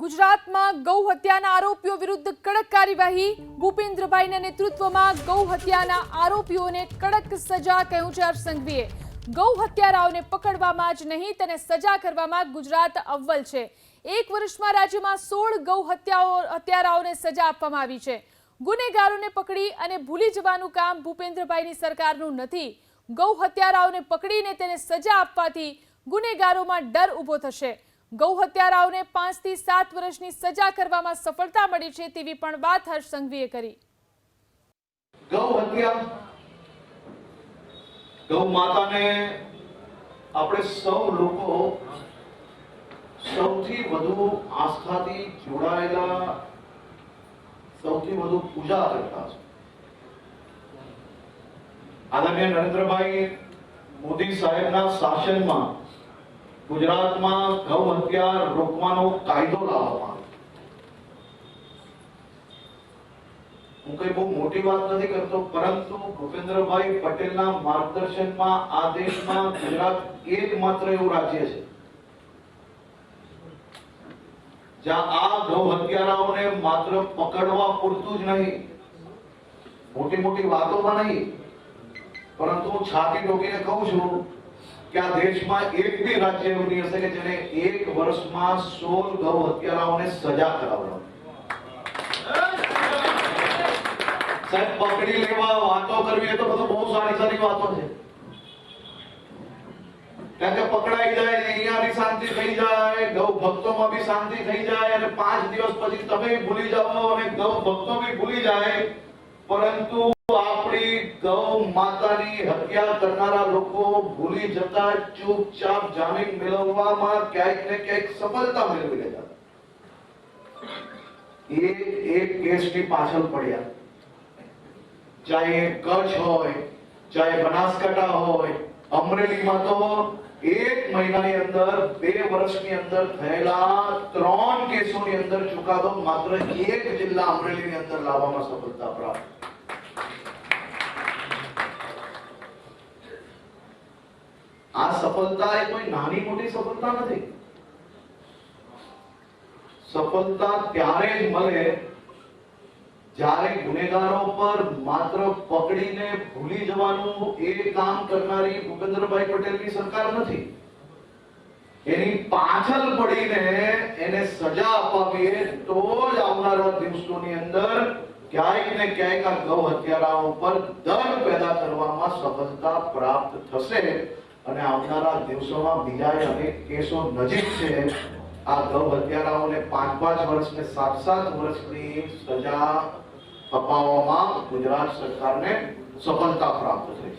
ગુજરાતમાં ગૌ હત્યાના આરોપીઓ વિરુદ્ધ કડક કાર્યવાહી ભૂપેન્દ્રભાઈના નેતૃત્વમાં ગૌ હત્યાના આરોપીઓને કડક સજા કહ્યું છે હર્ષસંઘવીએ ગૌ હત્યારાઓને પકડવામાં જ નહીં, તેને સજા કરવામાં ગુજરાત અવ્વલ છે. એક વર્ષમાં રાજ્યમાં સોળ ગૌ હત્યાઓ, હત્યારાઓને સજા આપવામાં આવી છે. ગુનેગારોને પકડી અને ભૂલી જવાનું કામ ભૂપેન્દ્રભાઈની સરકારનું નથી. ગૌ હત્યારાઓને પકડીને તેને સજા આપવાથી ગુનેગારોમાં ડર ઊભો થશે. ગૌ હત્યારાઓને પાંચથી સાત વર્ષની સજા કરવામાં સફળતા મળી છે તેવી પણ વાત હર્ષ સંઘવીએ કરી. ગૌ હત્યા. ગૌ માતાને આપણે સૌ લોકો સૌથી વધુ આસ્થાથી જોડાયેલા, સૌથી વધુ પૂજા કરતા છે. આદરણીય નરેન્દ્રભાઈ મોદી સાહેબના શાસનમાં ગુજરાતમાં ગૌ હત્યા રોકવાનો કાયદો લાવવામાં હું કઈ બહુ મોટી વાત નથી કરતો, પરંતુ ભૂપેન્દ્રભાઈ પટેલના માર્ગદર્શનમાં આ દેશમાં ગુજરાત એકમાત્ર એવું રાજ્ય છે. જ્યાં આ ગૌ હત્યારાઓને માત્ર પકડવા પૂરતું જ નહીં મોટી મોટી વાતોમાં નહીં, પરંતુ છાતી ટોકીને કહું છું આ દેશમાં એક બી રાજ્ય એવું નહીં હશે કે જેને એક વર્ષમાં સોળ ગૌ હત્યારાઓને સજા કરાવવા સાહેબ, પકડી લેવા વાતો કરવી તો બધું બહુ સારી સારી વાતો છે. કારણ કે પકડાઈ જાય અહીંયા બી શાંતિ થઈ જાય, ગૌ ભક્તોમાં બી શાંતિ થઈ જાય અને પાંચ દિવસ પછી તમે ભૂલી જાઓ અને ગૌ ભક્તો બી ભૂલી જાય, પરંતુ ગૌ માતાની હત્યા કરનારા લોકો ભૂલી જતા ચૂપચાપ જામીન મેળવવામાં ક્યાંક ને ક્યાંક સફળતા મેળવી લેતા. એક એક કેસની પાછળ પડ્યા. ચાહે કચ્છ હોય, ચાહે બનાસકાંઠા હોય, અમરેલીમાં તો એક મહિનાની અંદર, બે વર્ષની અંદર થયેલા ત્રણ કેસોની અંદર ચુકાદો માત્ર એક જિલ્લા અમરેલીની અંદર લાવવામાં સફળતા પ્રાપ્ત. આ સફળતા એ કોઈ નાની મોટી સફળતા નથી. સફળતા ત્યારે જ મળે જ્યારે ગુનેગારો પર માત્ર પકડીને ભૂલી જવાનું એ કામ કરનારી ભૂપેન્દ્રભાઈ પટેલની સરકાર નથી. એની પાછળ પડીને એને સજા અપાવીએ તો જ આવનારા દિવસોની અંદર ક્યાંક ને ક્યાંક આ ગૌ હત્યારાઓ પર દર પેદા કરવામાં સફળતા પ્રાપ્ત થશે. અને આવનારા દિવસોમાં બીજા અનેક કેસો નજીક છે. આ ગૌ હત્યારાઓને પાંચ પાંચ વર્ષ ને સાત સાત વર્ષની સજા અપાવવામાં ગુજરાત સરકારને સફળતા પ્રાપ્ત થઈ.